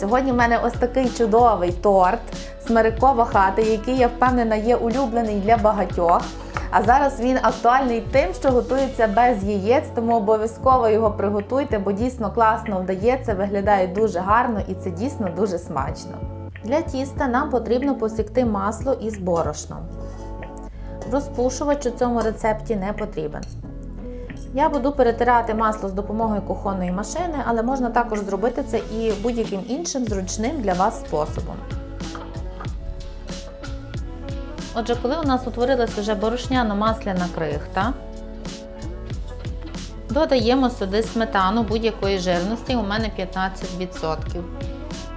Сьогодні в мене ось такий чудовий торт Смирикова хата, який я впевнена є улюблений для багатьох. А зараз він актуальний тим, що готується без яєць, тому обов'язково його приготуйте, бо дійсно класно вдається, виглядає дуже гарно і це дійсно дуже смачно. Для тіста нам потрібно посікти масло із борошном. Розпушувач у цьому рецепті не потрібен. Я буду перетирати масло з допомогою кухонної машини, але можна також зробити це і будь-яким іншим зручним для вас способом. Отже, коли у нас утворилася вже борошняно-масляна крихта, додаємо сюди сметану будь-якої жирності, у мене 15%.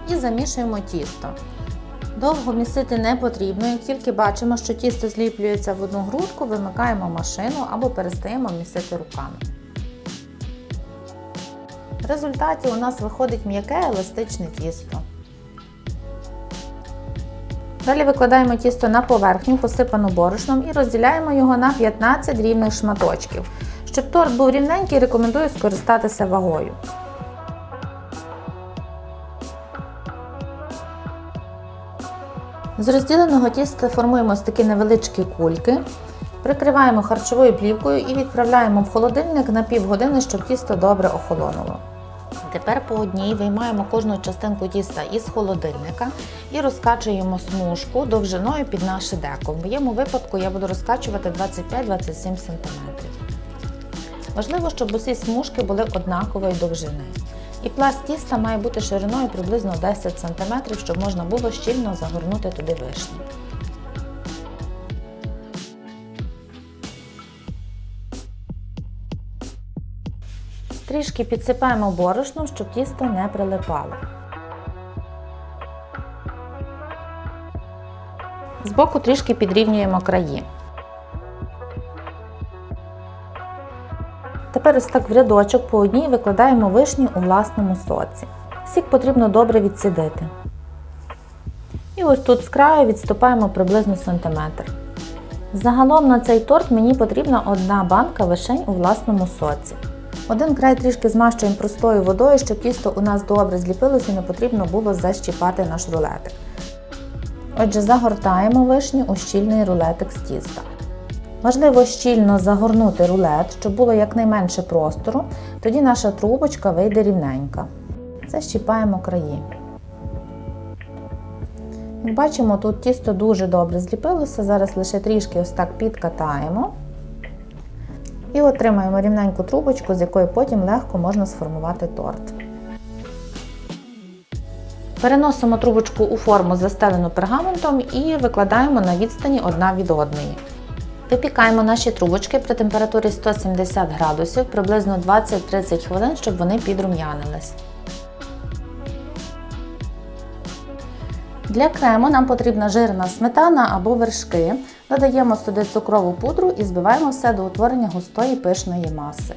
І замішуємо тісто. Довго місити не потрібно, як тільки бачимо, що тісто зліплюється в одну грудку, вимикаємо машину або перестаємо місити руками. В результаті у нас виходить м'яке еластичне тісто. Далі викладаємо тісто на поверхню, посипану борошном і розділяємо його на 15 рівних шматочків. Щоб торт був рівненький, рекомендую скористатися вагою. З розділеного тіста формуємо ось такі невеличкі кульки, прикриваємо харчовою плівкою і відправляємо в холодильник на півгодини, щоб тісто добре охолонуло. Тепер по одній виймаємо кожну частинку тіста із холодильника і розкачуємо смужку довжиною під наше деко. В моєму випадку я буду розкачувати 25-27 см. Важливо, щоб усі смужки були однакової довжини. І пласт тіста має бути шириною приблизно 10 см, щоб можна було щільно загорнути туди вишні. Трішки підсипаємо борошном, щоб тісто не прилипало. Збоку трішки підрівнюємо краї. Тепер ось так в рядочок по одній викладаємо вишні у власному соці. Сік потрібно добре відсідити. І ось тут з краю відступаємо приблизно сантиметр. Загалом на цей торт мені потрібна одна банка вишень у власному соці. Один край трішки змащуємо простою водою, щоб тісто у нас добре зліпилося і не потрібно було защіпати наш рулетик. Отже, загортаємо вишні у щільний рулетик з тіста. Важливо щільно загорнути рулет, щоб було якнайменше простору, тоді наша трубочка вийде рівненька. Защіпаємо краї. Як бачимо, тут тісто дуже добре зліпилося, зараз лише трішки ось так підкатаємо. І отримаємо рівненьку трубочку, з якої потім легко можна сформувати торт. Переносимо трубочку у форму, застелену пергаментом, і викладаємо на відстані одна від одної. Випікаємо наші трубочки при температурі 170 градусів приблизно 20-30 хвилин, щоб вони підрум'янились. Для крему нам потрібна жирна сметана або вершки. Додаємо сюди цукрову пудру і збиваємо все до утворення густої пишної маси.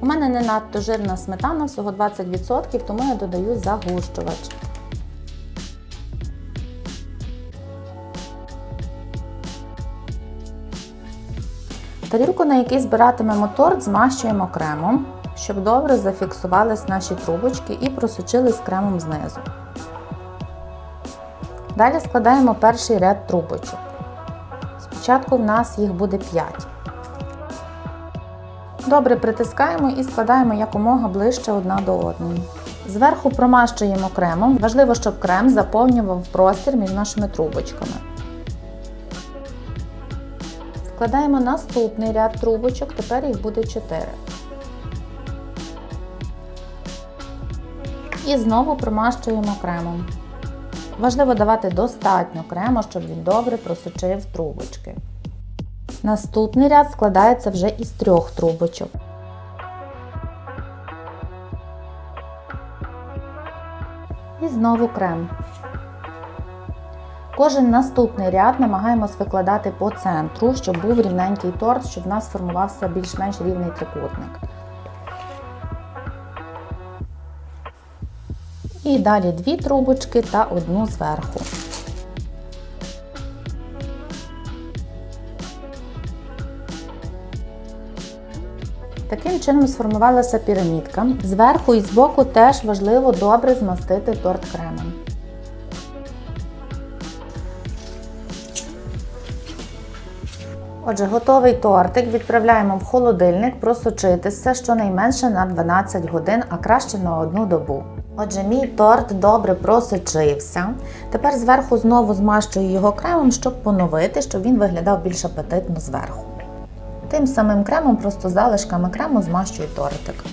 У мене не надто жирна сметана, всього 20%, тому я додаю загущувач. Тарілку, на якій збиратимемо торт, змащуємо кремом, щоб добре зафіксувались наші трубочки і просочились кремом знизу. Далі складаємо перший ряд трубочок. Спочатку в нас їх буде 5. Добре притискаємо і складаємо якомога ближче одна до одної. Зверху промащуємо кремом. Важливо, щоб крем заповнював простір між нашими трубочками. Складаємо наступний ряд трубочок, тепер їх буде 4. І знову промащуємо кремом. Важливо давати достатньо крему, щоб він добре просочив трубочки. Наступний ряд складається вже із трьох трубочок. І знову крем. Кожен наступний ряд намагаємось викладати по центру, щоб був рівненький торт, щоб в нас формувався більш-менш рівний трикутник. І далі дві трубочки та одну зверху. Таким чином сформувалася пірамідка. Зверху і збоку теж важливо добре змастити торт кремом. Отже, готовий тортик відправляємо в холодильник просочитися щонайменше на 12 годин, а краще на одну добу. Отже, мій торт добре просочився. Тепер зверху знову змащую його кремом, щоб поновити, щоб він виглядав більш апетитно зверху. Тим самим кремом, просто залишками крему змащую тортик.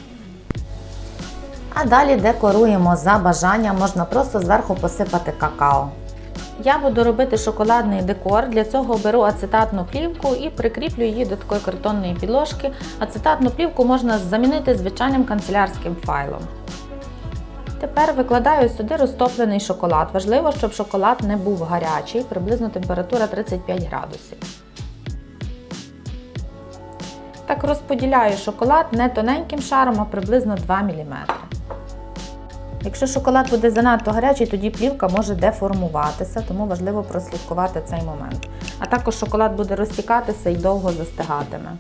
А далі декоруємо за бажанням, можна просто зверху посипати какао. Я буду робити шоколадний декор. Для цього беру ацетатну плівку і прикріплю її до такої картонної підложки. Ацетатну плівку можна замінити звичайним канцелярським файлом. Тепер викладаю сюди розтоплений шоколад. Важливо, щоб шоколад не був гарячий, приблизно температура 35 градусів. Так розподіляю шоколад не тоненьким шаром, а приблизно 2 мм. Якщо шоколад буде занадто гарячий, тоді плівка може деформуватися, тому важливо прослідкувати цей момент. А також шоколад буде розтікатися і довго застигатиме.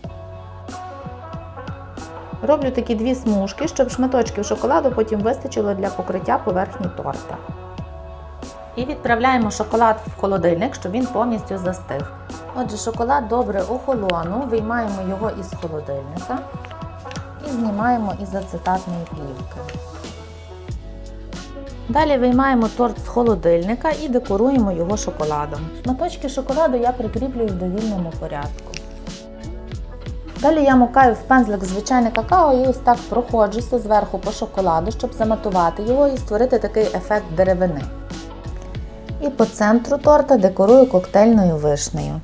Роблю такі дві смужки, щоб шматочків шоколаду потім вистачило для покриття поверхні торта. І відправляємо шоколад в холодильник, щоб він повністю застиг. Отже, шоколад добре охолонув, виймаємо його із холодильника і знімаємо із ацетатної плівки. Далі виймаємо торт з холодильника і декоруємо його шоколадом. Шматочки шоколаду я прикріплюю в довільному порядку. Далі я мукаю в пензлик звичайне какао і ось так проходжуся зверху по шоколаду, щоб заматувати його і створити такий ефект деревини. І по центру торта декорую коктейльною вишнею.